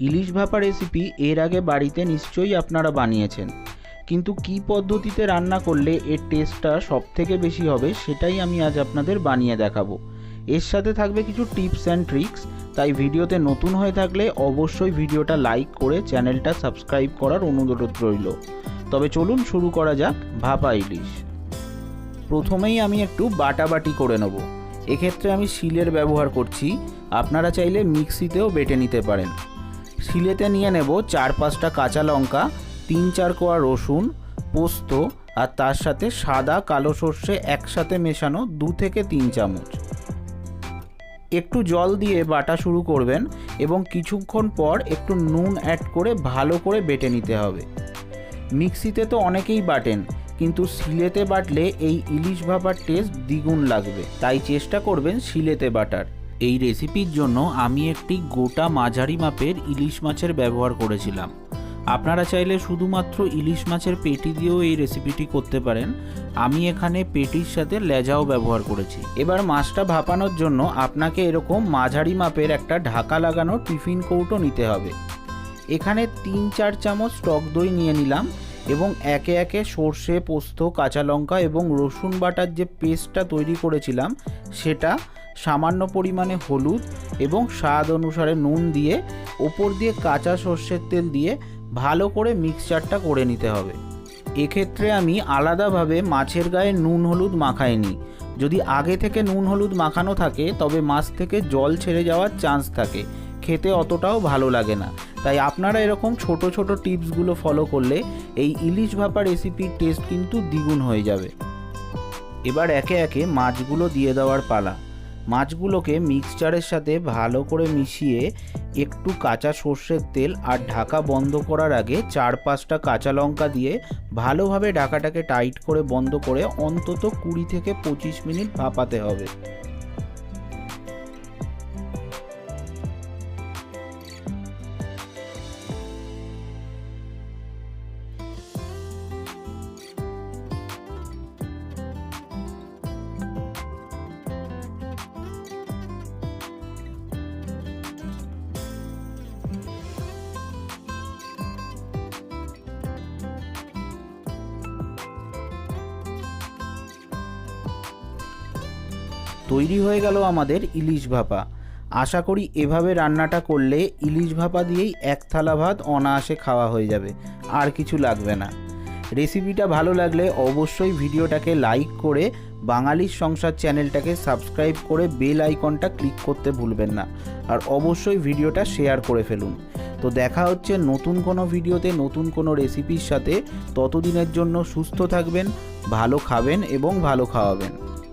ইলিশ ভাপা রেসিপি এর আগে বাড়িতে নিশ্চয়ই আপনারা বানিয়েছেন। কিন্তু কী পদ্ধতিতে রান্না করলে এর টেস্টটা সব থেকে বেশি হবে সেটাই আমি আজ আপনাদের বানিয়ে দেখাবো। এর সাথে থাকবে কিছু টিপস অ্যান্ড ট্রিক্স তাই ভিডিওতে নতুন হয়ে থাকলে অবশ্যই ভিডিওটা লাইক করে চ্যানেলটা সাবস্ক্রাইব করার অনুরোধ রইল। তবে চলুন শুরু করা যাক ভাপা ইলিশ। প্রথমেই আমি একটু বাটাবাটি করে নেব। এক্ষেত্রে আমি শিলের ব্যবহার করছি। আপনারা চাইলে মিক্সিতেও বেটে নিতে পারেন। শিলেতে নিয়ে নেব চার পাঁচটা কাঁচা লঙ্কা, তিন চার কোয়া রসুন, পোস্ত আর তার সাথে সাদা কালো সর্ষে একসাথে মেশানো দু থেকে তিন চামচ। একটু জল দিয়ে বাটা শুরু করবেন এবং কিছুক্ষণ পর একটু নুন অ্যাড করে ভালো করে বেটে নিতে হবে। মিক্সিতে তো অনেকেই বাটেন, কিন্তু শিলেতে বাটলে এই ইলিশ ভাপার টেস্ট দ্বিগুণ লাগবে। তাই চেষ্টা করবেন শিলেতে বাটার। এই রেসিপির জন্য আমি একটি গোটা মাঝারি মাপের ইলিশ মাছের ব্যবহার করেছিলাম। আপনারা চাইলে শুধুমাত্র ইলিশ মাছের পেটি দিয়েও এই রেসিপিটি করতে পারেন। আমি এখানে পেটির সাথে লেজাও ব্যবহার করেছি। এবার মাছটা ভাপানোর জন্য আপনাকে এরকম মাঝারি মাপের একটা ঢাকা লাগানো টিফিন কৌটো নিতে হবে। এখানে তিন চার চামচ টক দই নিয়ে নিলাম। এবং একে একে সর্ষে, পোস্ত, কাঁচা লঙ্কা এবং রসুন বাটার যে পেস্টটা তৈরি করেছিলাম, সেটা সামান্য পরিমাণে হলুদ এবং স্বাদ অনুসারে নুন দিয়ে ওপর দিয়ে কাঁচা সর্ষের তেল দিয়ে ভালো করে মিক্সচারটা করে নিতে হবে। এক্ষেত্রে আমি আলাদাভাবে মাছের গায়ে নুন হলুদ মাখাইনি। যদি আগে থেকে নুন হলুদ মাখানো থাকে, তবে মাছ থেকে জল ছেড়ে যাওয়ার চান্স থাকে। খেতে অতটাও ভালো লাগে না। তাই আপনারা এরকম ছোট ছোট টিপসগুলো ফলো করলে এই ইলিশ ভাপা রেসিপির টেস্ট কিন্তু দ্বিগুণ হয়ে যাবে। এবার একে একে মাছগুলো দিয়ে দেওয়ার পালা। মাছগুলোকে মিক্সচারের সাথে ভালো করে মিশিয়ে একটু কাঁচা সর্ষের তেল আর ঢাকা বন্ধ করার আগে চার পাঁচটা কাঁচা লঙ্কা দিয়ে ভালোভাবে ঢাকাটাকে টাইট করে বন্ধ করে অন্তত কুড়ি থেকে পঁচিশ মিনিট ভাপাতে হবে। তৈরি হয়ে গেল আমাদের ইলিশ ভাপা। আশা করি এভাবে রান্নাটা করলে ইলিশ ভাপা দিয়েই এক থালা ভাত অনায়াসে খাওয়া হয়ে যাবে, আর কিছু লাগবে না। রেসিপিটা ভালো লাগলে অবশ্যই ভিডিওটাকে লাইক করে বাঙালির সংসার চ্যানেলটাকে সাবস্ক্রাইব করে বেল আইকনটা ক্লিক করতে ভুলবেন না, আর অবশ্যই ভিডিওটা শেয়ার করে ফেলুন। তো দেখা হচ্ছে নতুন কোনো ভিডিওতে নতুন কোনো রেসিপির সাথে। ততদিনের জন্য সুস্থ থাকবেন, ভালো খাবেন এবং ভালো খাওয়াবেন।